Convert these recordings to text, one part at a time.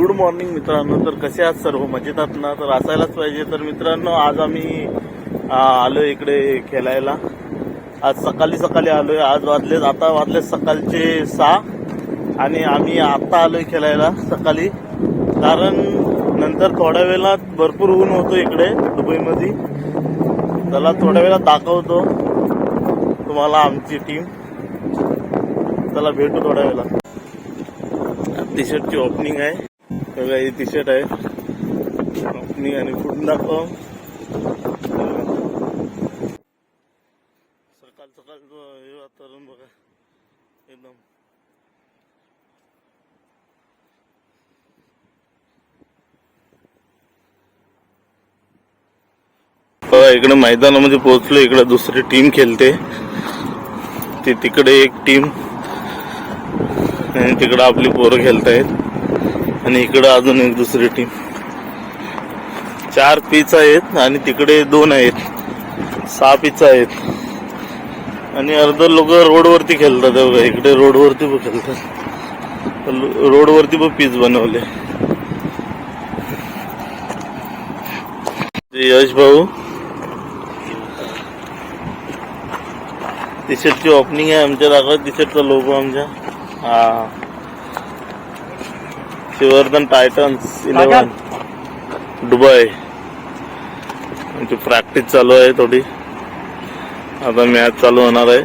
Good morning मित्रांनो. तर कसे आहात सर्व? मजेत आहात ना? तर असायलाच पाहिजे. तर मित्रांनो आज आम्ही आलो इकडे खेळायला. आज सकाळी सकाळी आलोय. आज वाजले आता वाजले सकाळचे सहा. आणि आम्ही आत्ता आलोय खेळायला सकाळी. कारण नंतर थोड्या वेळात भरपूर ऊन होतो इकडे दुबईमध्ये. त्याला थोड्या वेळात दाखवतो तुम्हाला आमची टीम त्याला भेटू थोड्या वेळात. टी शर्टची ओपनिंग आहे. बघा ही टी शर्ट आहे. कंपनी आणि फुटून दाखव? सकाळ सकाळ हे वातावरण बघा एकदम. बघा इकडे मैदानामध्ये पोहोचलो इकडे दुसरी टीम खेळते. ती तिकडे एक टीम आणि तिकडं आपली पोरं खेळतायत. आणि इकडं अजून एक दुसरी टीम चार पिच आहेत आणि तिकडे दोन आहेत. सहा पिच आहेत. आणि अर्ध लोक रोडवरती खेळतात. बघा इकडे रोडवरती पण खेळतात. रोडवरती पण पीच बनवले. यश भाऊ. टी शर्टची ओपनिंग आहे आमच्या दाखवत. टी शर्टचा लोगो आमच्या. हा. Shivardhan titans eleven Dubai. आमची प्रॅक्टिस चालू आहे थोडी. आता मॅच चालू होणार आहे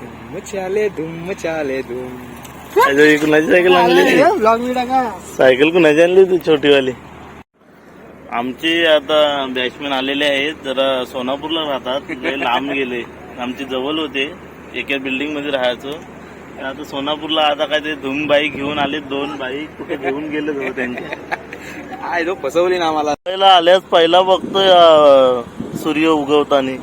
धुम चाले धुम चाले धुम कुणाची सायकल आणली ब्लॉग मी टाका सायकल कुणाची आणली होती छोटीवाली आमचे आता बॅट्समॅन आलेले आहेत जरा सोनापूरला राहतात लय लांब गेले. आमचे जवळ होते एका बिल्डिंगमध्ये राहायचो. तर आता सोनापूरला आता काय ते धूम बाईक घेऊन आले दोन बाईक कुठे घेऊन गेले जवळ त्यांचे. आय तो फसवली ना आम्हाला. पहिला आल्यास पहिला बघतोय अं, सूर्य उगवताना.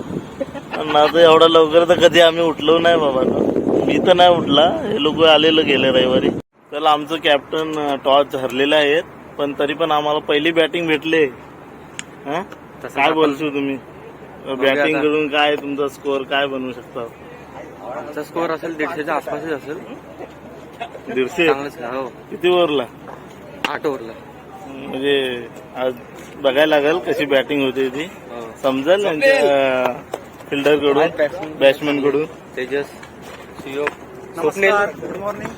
पण आता एवढा लवकर तर कधी आम्ही उठलो नाही बाबा. मी तर नाही उठला. हे लोक आलेलं गेले रविवारी. तर आमचं कॅप्टन टॉस हरलेले आहेत. पण तरी पण आम्हाला पहिली बॅटिंग भेटले. हं? काय बोलशो तुम्ही? बॅटिंग. करून काय तुमचा स्कोअर काय बनवू शकता? आमचा स्कोअर असेल दीडशेच्या आसपासच असेल. दीडशे? आहे, हो. किती ओव्हरला? आठ ओव्हरला. म्हणजे आज बघायला लागेल कशी बॅटिंग होते ती. हो. समजेल फिल्डरकडून. बॅट्समॅनकडून. तेजस. गुड मॉर्निंग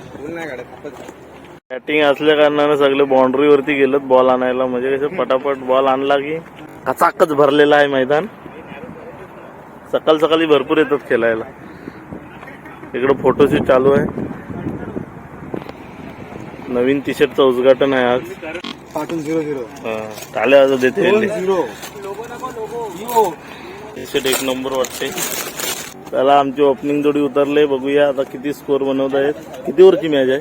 बॅटिंग असल्या कारणाने सगळे बाउंड्री वरती गेलेत बॉल आणायला. म्हणजे कसं पटापट बॉल आणला की कचाकच भरलेला आहे मैदान. सकाळ सकाळी भरपूर येतात खेळायला. इकडं फोटोशूट चालू आहे. नवीन टी शर्टचं उद्घाटन आहे आज. झिरो झिरो टाळ्या आज देते झिरो टी शर्ट एक नंबर वाटते. त्याला आमची ओपनिंग जोडी उतरले बघूया आता किती स्कोअर बनवत आहेत. किती ओव्हरची मॅच आहे?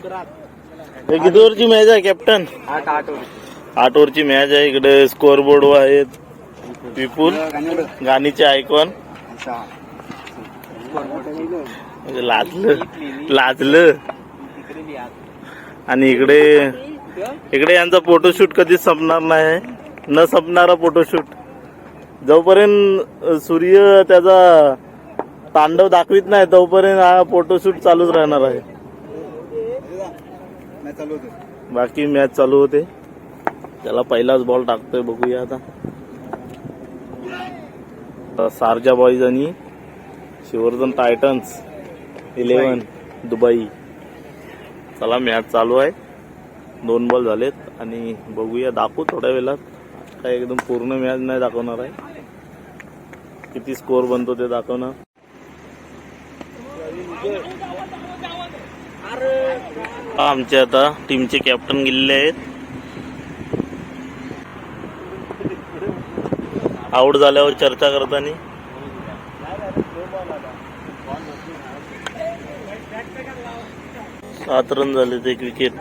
हे किती ओव्हरची मॅच आहे कॅप्टन आठ ओव्हरची मॅच आहे इकडे स्कोअर बोर्ड आहेत. विपुल गाणीचे आयकॉन म्हणजे लाजलं लाजलं. आणि इकडे इकडे यांचा फोटोशूट कधीच संपणार नाही. न संपणारा फोटोशूट जोपर्यंत सूर्य त्याचा तांडव दाखवित नाही तोपर्यंत हा फोटोशूट चालूच राहणार आहे. बाकी मॅच चालू होते. त्याला पहिलाच बॉल टाकतोय बघूया आता. सारजा बॉईज आणि शिवर्धन टायटन्स इलेव्हन दुबई. चला मॅच चालू आहे. दोन बॉल झालेत आणि बघूया दाखवू थोड्या वेळात. काय एकदम पूर्ण मॅच नाही दाखवणार आहे. किती स्कोअर बनतो ते दाखवणार. आमचे आता टीमचे कॅप्टन गेलेले आहेत. आऊट झाल्यावर चर्चा करताना. सात रन झाले एक विकेट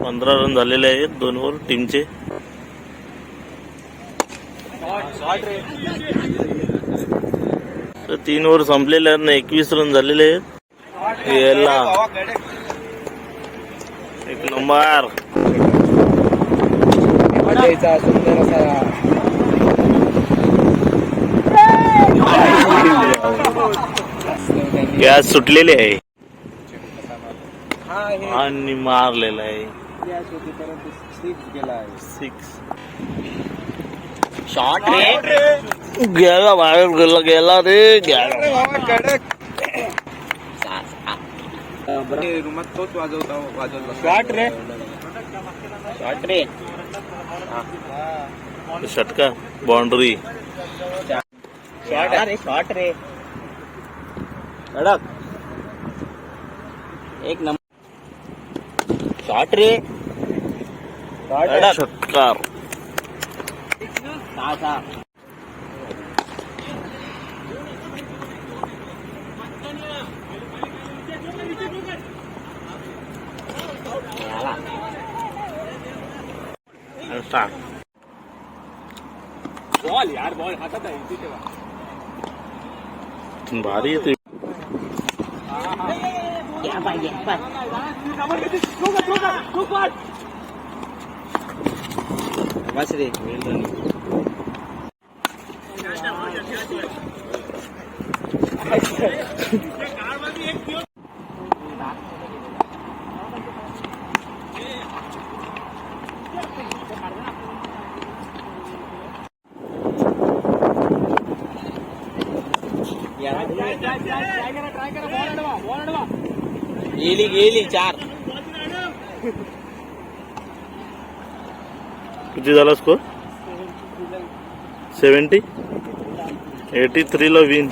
पंधरा रन झालेले आहेत दोन ओव्हर टीमचे तर तीन ओव्हर संपलेले आहेत ना एकवीस रन झालेले आहेत. याला एक नंबर द्यायचा सुंदर असा. गॅस सुटलेली आहे. आणि मारलेला आहे. गॅस स्लिप गेला बाहेर गेला गेला रे. गेला रुमात तोच वाजवता वाजवत शॉट रे. शॉट रे. षटका बाउंड्री. शॉट रे शॉट रे. कडक एक नंबर. शॉट रे. षटकार. Start. बॉल यार बॉल हातात आहे इथे ठेवा. भारी येते बस रे वेल गेली गेली चार किती झाला score seventy eighty थ्रीला win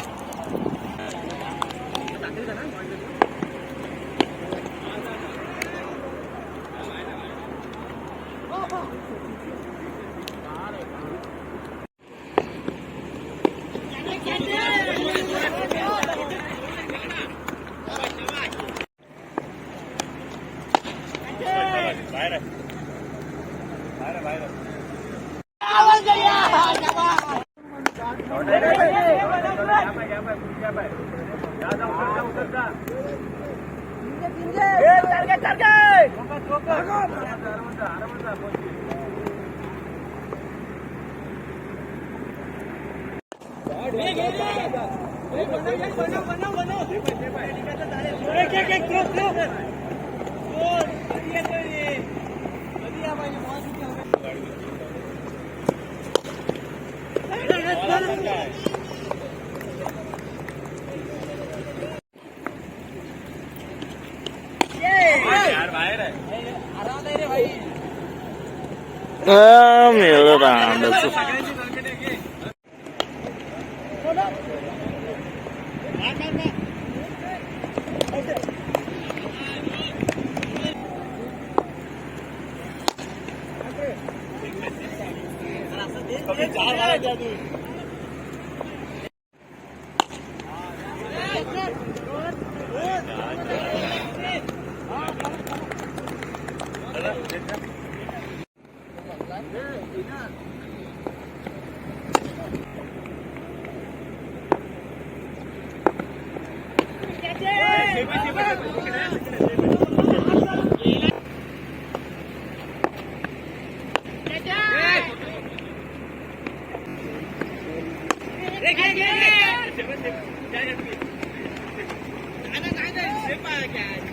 Ah, meu Deus. 咱们加加去。Yeah.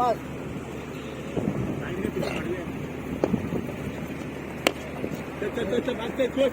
Mas. Cepat, cepat, cepat,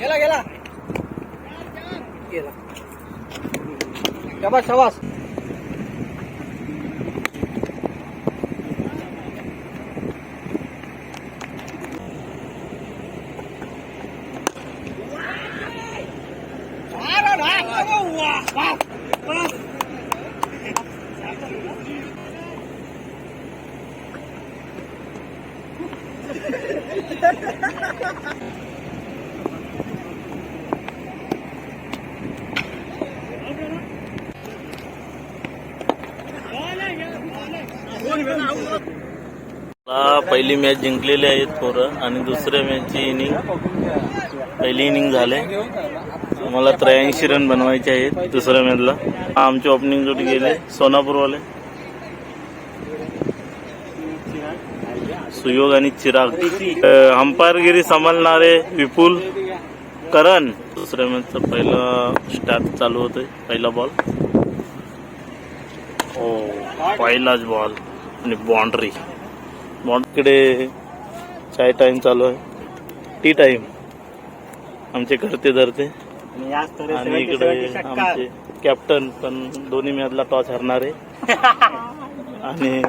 गेला गेला गेला शाबास शाबास आता पहिली मॅच जिंकलेली आहेत पोरं आणि दुसऱ्या मॅचची इनिंग पहिली इनिंग झाले. मला त्र्याऐंशी रन बनवायचे आहेत दुसऱ्या मॅचला आमचे ओपनिंग जोडी गेले. सोनापूरवाले. सुयोग आणि चिराग. अंपायरगिरी सांभाळणारे विपुल करण. दुसऱ्या मॅचचा पहिला स्टार्ट चालू होतोय. पहिला बॉल हो पहिलाच बॉल आणि बाउंड्री बॉन्डकडे चाय टाइम चालू आहे. टी टाइम आमचे करते धरते. आणि इकडे आमचे कॅप्टन पण दोन्ही मॅचला टॉस हरणारे आणि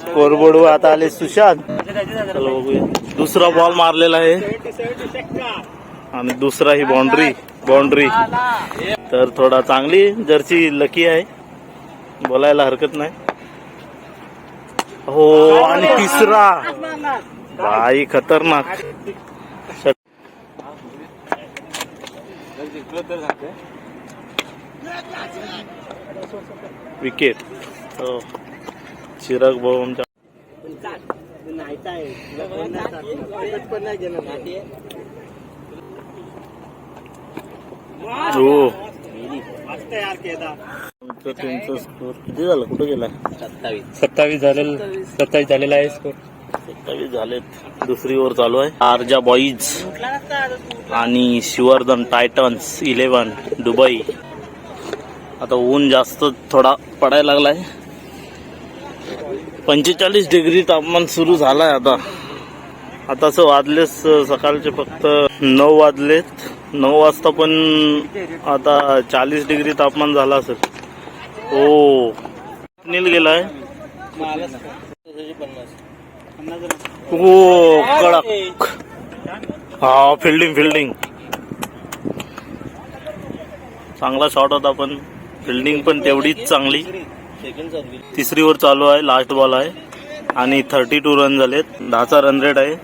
स्कोरबोर्ड आता आले सुशांत. चला बघूया. दुसरा बॉल मारलेला आहे. आणि दुसरा ही बाउंड्री बाउंड्री तर थोडा चांगली जर्सी लकी आहे. बोलायला हरकत नाही. हो आणि तिसरा. बाई खतरनाक. विकेट. हो. चिराग भाऊ आमच्या हो. टीमचा स्कोर किती झाला? कुठं गेला सत्तावीस. झालेलं सत्तावीस. झालेला आहे स्कोर सत्तावीस झालेत. दुसरी ओव्हर चालू आहे. आरजा बॉईज आणि शिवर्धन टायटन्स इलेव्हन दुबई. आता ऊन जास्त थोडा पडायला लागलाय. पंचेचाळीस डिग्री तापमान सुरू झालाय आता. आता असं वाजलेच सकाळचे फक्त नऊ वाजलेत. नऊ वाजता पण आता चाळीस डिग्री तापमान झालं असेल. हो. नील गेलाय. हो कडक. हा फिल्डिंग फिल्डिंग चांगला शॉट होता पण फिल्डिंग पण तेवढीच चांगली. तिसरी ओव्हर चालू आहे लास्ट बॉल आहे. आणि थर्टी टू रन झालेत. दहाचा रन रेट आहे.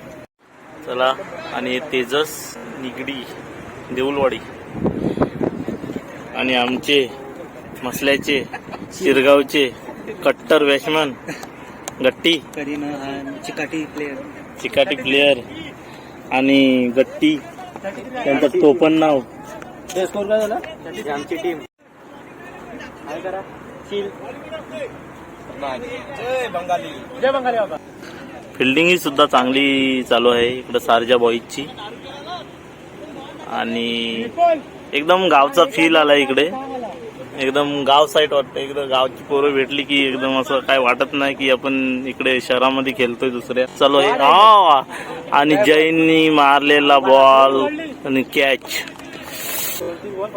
चला आणि तेजस निगडी देऊलवाडी. आणि आमचे मसल्याचे शिरगावचे कट्टर बॅट्समन गट्टी. करीना चिकाटी प्लेअर चिकाटी प्लेयर आणि गट्टी. त्यांचं टोपण नाव. स्कोर काय झाला? आमची टीम काय करा? चिल बंगाली. जय बंगाली बाबा. फिल्डिंग ही सुद्धा चांगली चालू आहे. इकडं सारजा बॉईजची आणि एकदम गावचा फील आला इकडे. एकदम गाव साईट वाटतं एकदम गावची पोरं भेटली की एकदम असं काय वाटत नाही की आपण इकडे शहरामध्ये खेळतोय दुसऱ्या. चालू आहे. हा आणि जैननी मारलेला बॉल आणि कॅच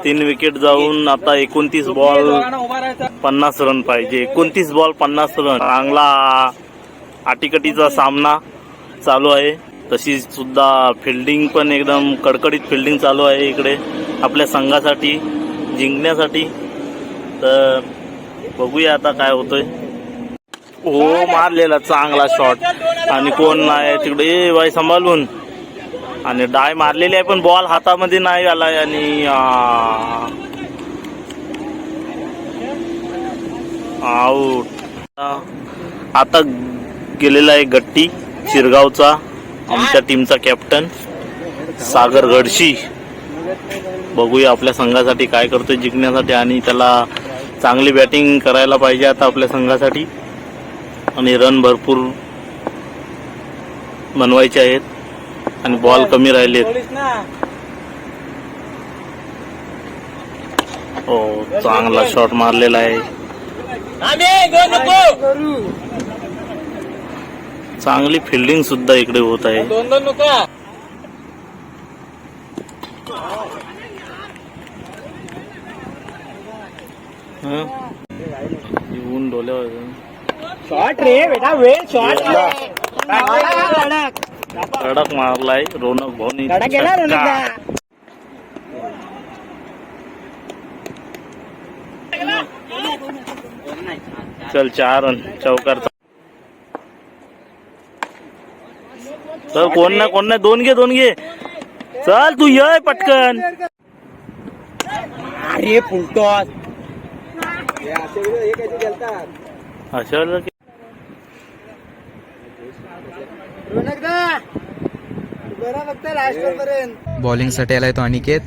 तीन विकेट जाऊन आता एकोणतीस बॉल पन्नास रन पाहिजे. एकोणतीस बॉल पन्नास रन चांगला आटीकटीचा सामना चालू आहे. तशी सुद्धा फिल्डिंग पण एकदम कडकडीत फिल्डिंग चालू आहे इकडे. आपल्या संघासाठी जिंकण्यासाठी. तर बघूया आता काय होतंय. हो मारलेला चांगला शॉट आणि कोण नाही तिकडे. ए सांभाळून. आणि डाय मारलेली आहे पण बॉल हातामध्ये नाही आलाय आणि आऊट आता गेलेला आहे गट्टी शिरगावचा. आमच्या टीमचा कॅप्टन सागर गडशी बघूया आपल्या संघासाठी काय करतोय जिंकण्यासाठी. आणि त्याला चांगली बॅटिंग करायला पाहिजे आता आपल्या संघासाठी. आणि रन भरपूर बनवायचे आहेत. आणि बॉल कमी ना. हो चांगला शॉट मारलेला आहे. चांगली फिल्डिंग सुद्धा इकडे होत आहे. येऊन डोल्यावर शॉट रे बेटा वेळ शॉट कडक मारलाय रोनक भाऊनी. चल चार रन चौकार. चल कोण नाही कोण नाही दोन घे दोन घे. चल तू ये पटकन. अरे फुलटॉस. अशा वेळेला की- बॉलिंगसाठी आलाय तो अनिकेत.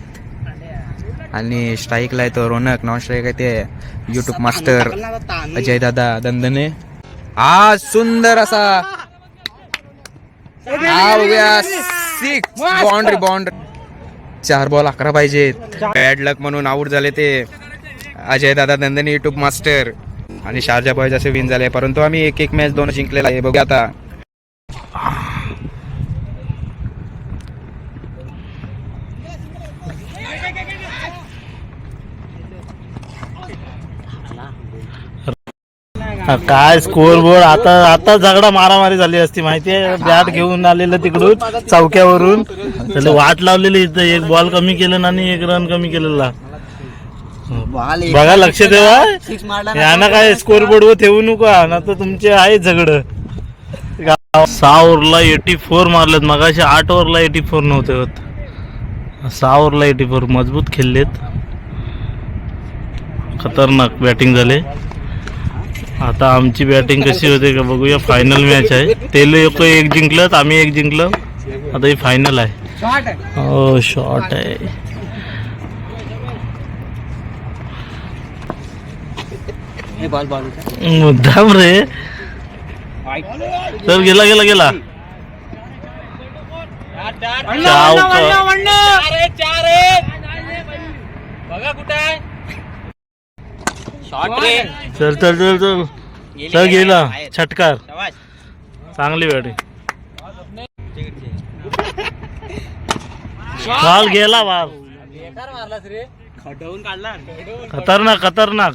आणि स्ट्राईकला आहे तो रोनक. नॉन स्ट्राईक आहे ते युट्यूब मास्टर अजय दादा दंदने. हा सुंदर असा. हा सिक्स बाउंड्री बाउंड्री चार बॉल अकरा पाहिजेत. बॅड लक म्हणून आऊट झाले ते. अजय दादा नंदनी युट्यूब मास्टर आणि शारजा बॉयज असे विन झाले. परंतु आम्ही एक एक मॅच दोन जिंकलेला आहे. बघूया आता. काय स्कोर बोर्ड आता आता झगडा मारामारी झाली असती माहितीये बॅट घेऊन आलेलं तिकडून चौक्यावरून. त्याला वाट लावलेली इथं. एक बॉल कमी केलं आणि एक रन कमी केलेला. बघा लक्ष ठेवा. यांना काय स्कोर बोर्ड वर ठेवू नका ना तर तुमचे आहे झगड. सहा ओव्हरला एटी फोर मारलेत मगाशी आठ ओव्हरला एटी फोर नव्हते होत. सहा ओव्हरला एटी फोर मजबूत खेळलेत. खतरनाक बॅटिंग झाले. आता आमची बॅटिंग कशी होते का बघूया फायनल मॅच आहे. ते लोक एक जिंकलं आम्ही एक जिंकलं. आता ही फायनल आहे. हो शॉर्ट आहे हे बॉल बॉल मुद्दाम रे तर गेला गेला गेला. बघा कुठे आहे. शॉट रे. चल चल चल चल चल. गेला छटकार. चांगली बॅटिंग बॉल गेला बॉल. बेकार मारलास रे खडवून काढला. खतरनाक खतरनाक.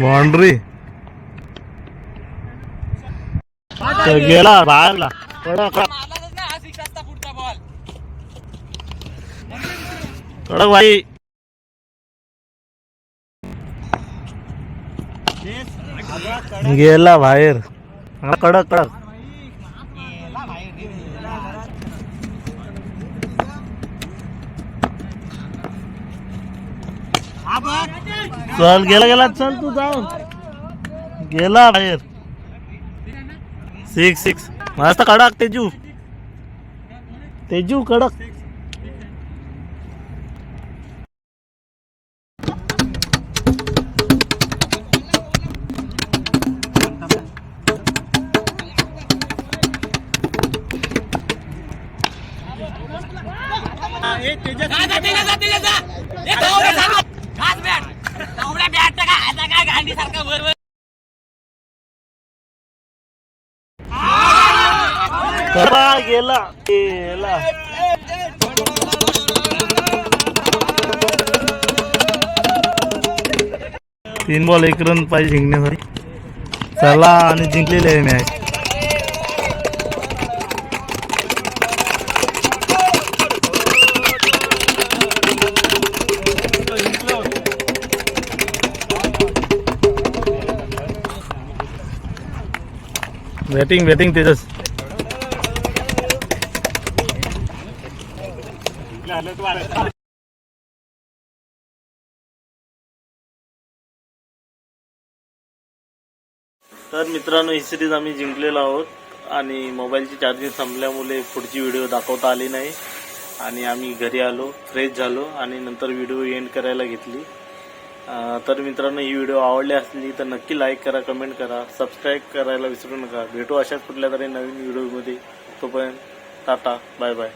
बाउंड्री गेला बाहेरला. कडक. कडक भाई गेला बाहेर. हा, कडक कडक. चल गेला गेला चल तू जाऊन. गेला बाहेर. सिक्स सिक्स मस्त कडक तेजू. तेजू कडक. करा गेला गेला. तीन बॉल एक रन पाहिजे जिंकण्यासाठी चला आणि जिंकलेले आहे मॅच. Waiting waiting Tejas. तर मित्रांनो ही सिरीज आम्ही जिंकलेलो आहोत आणि मोबाईलची चार्जिंग संपल्यामुळे पुढची व्हिडिओ दाखवता आली नाही. आणि आम्ही घरी आलो फ्रेश झालो आणि नंतर व्हिडिओ एंड करायला घेतली. तर मित्रांनो ही व्हिडिओ आवडली असली तर नक्की लाईक करा कमेंट करा सबस्क्राईब करायला विसरू नका. भेटू अशाच कुठल्या तरी नवीन व्हिडिओमध्ये. तोपर्यंत टाटा बाय बाय